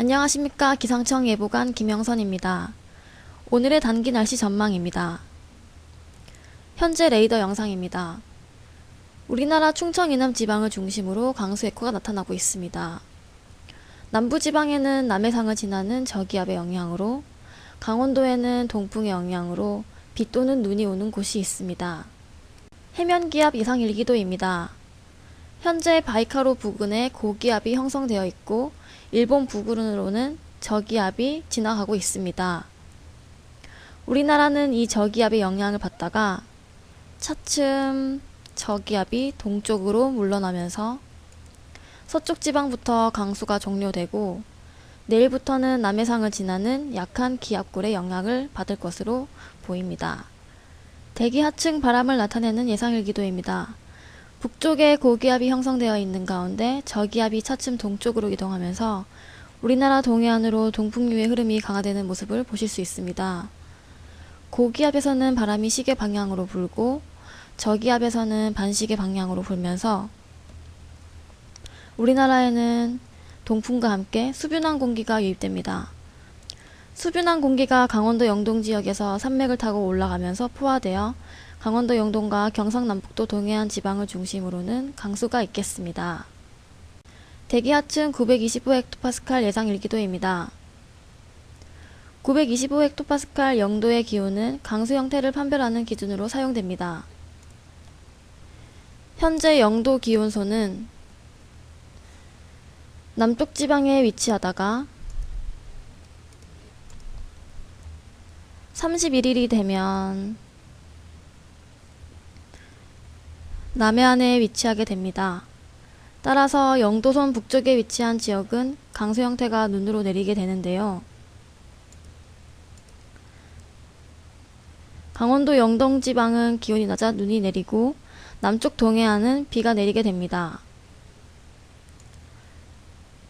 안녕하십니까 기상청 예보관 김영선입니다. 오늘의 단기 날씨 전망입니다. 현재 레이더 영상입니다. 우리나라 충청 이남 지방을 중심으로 강수 에코가 나타나고 있습니다. 남부 지방에는 남해상을 지나는 저기압의 영향으로 강원도에는 동풍의 영향으로 비 또는 눈이 오는 곳이 있습니다. 해면 기압 이상 일기도입니다. 현재 바이카로 부근에 고기압이 형성되어 있고 일본 부근으로는 저기압이 지나가고 있습니다. 우리나라는 이 저기압의 영향을 받다가 차츰 저기압이 동쪽으로 물러나면서 서쪽 지방부터 강수가 종료되고 내일부터는 남해상을 지나는 약한 기압골의 영향을 받을 것으로 보입니다. 대기 하층 바람을 나타내는 예상일기도입니다. 북쪽에 고기압이 형성되어 있는 가운데 저기압이 차츰 동쪽으로 이동하면서 우리나라 동해안으로 동풍류의 흐름이 강화되는 모습을 보실 수 있습니다. 고기압에서는 바람이 시계 방향으로 불고 저기압에서는 반시계 방향으로 불면서 우리나라에는 동풍과 함께 수변한 공기가 유입됩니다. 수변한 공기가 강원도 영동 지역에서 산맥을 타고 올라가면서 포화되어 강원도 영동과 경상남북도 동해안 지방을 중심으로는 강수가 있겠습니다. 대기 하층 925헥토파스칼 예상 일기도입니다. 925헥토파스칼 영도의 기온은 강수 형태를 판별하는 기준으로 사용됩니다. 현재 영도 기온소는 남쪽 지방에 위치하다가 31일이 되면 남해안에 위치하게 됩니다. 따라서 영도선 북쪽에 위치한 지역은 강수 형태가 눈으로 내리게 되는데요. 강원도 영동 지방은 기온이 낮아 눈이 내리고 남쪽 동해안은 비가 내리게 됩니다.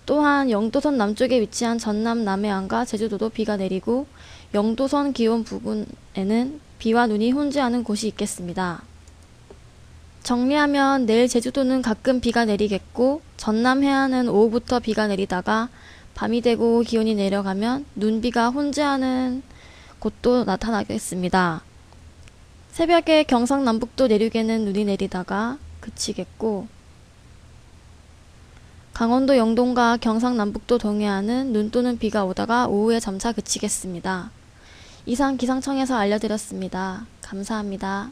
또한 영도선 남쪽에 위치한 전남 남해안과 제주도도 비가 내리고 영도선 기온 부근에는 비와 눈이 혼재하는 곳이 있겠습니다. 정리하면 내일 제주도는 가끔 비가 내리겠고 전남 해안은 오후부터 비가 내리다가 밤이 되고 기온이 내려가면 눈비가 혼재하는 곳도 나타나겠습니다. 새벽에 경상남북도 내륙에는 눈이 내리다가 그치겠고 강원도 영동과 경상남북도 동해안은 눈 또는 비가 오다가 오후에 점차 그치겠습니다. 이상 기상청에서 알려드렸습니다. 감사합니다.